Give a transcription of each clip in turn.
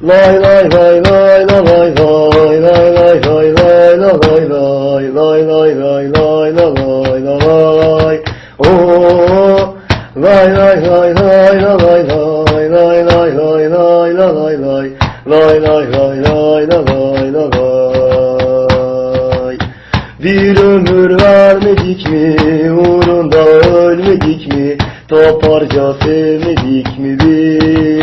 Lay lay lay lay la lay lay lay lay lay lay la lay lay lay lay lay lay la lay la lay Oh lay lay lay lay la lay lay lay lay lay lay la lay lay lay lay lay lay la lay la lay Bir ömür vermedik mi uğrunda ölmedik mi Taparca sevmedik mi biz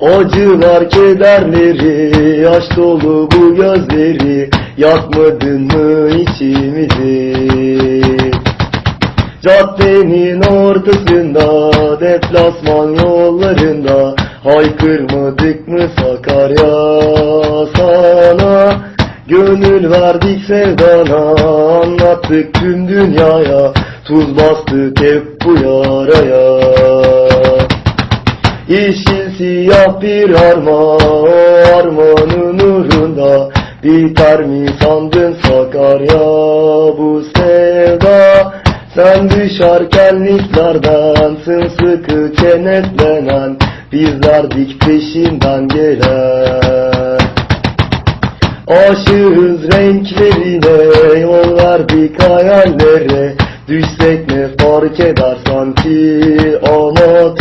Acılar kederleri yaş dolu bu gözleri. Yakmadın mı içimizi? Caddenin ortasında deplasman yollarında. Haykırmadık mı Sakarya sana? Gönül verdik sevdana anlattık tüm dünyaya. Tuz bastık hep bu yaraya. Yeşil siyah bir arma o armanın uğrunda Biter mi sandın Sakarya bu sevda? Sen düşerken lislerden sımsıkı kenetlenen Bizlerdik peşinden gelen. Aşığız renklerine yol verdik hayallere. Düşsek ne fark eder sanki amatöre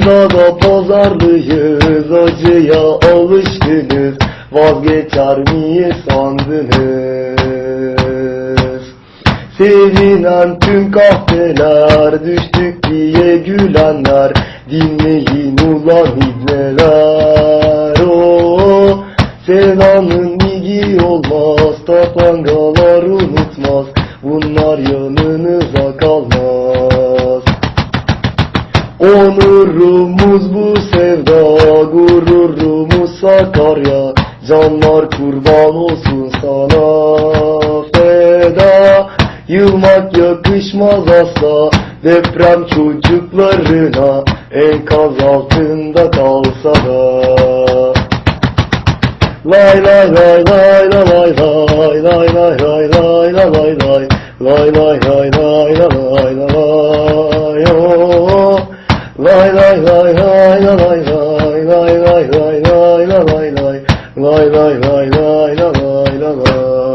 Biz ada pazarlıyız acıya alışkınız. Vazgeçer miyiz sandınız? Sevinen tüm kahveler düştük diye gülenler. Dinleyin ulan ibneler. O Sevdanın ligi olmaz tapangalar unutmaz. Bunlar yanınıza kalmaz Onurumuz bu sevda, gururumuz Sakarya. Canlar kurban olsun sana. Feda Yılmak yakışmaz asla. Deprem çocuklarına Enkaz altında kalsa da. Lay lay lay lay Oh.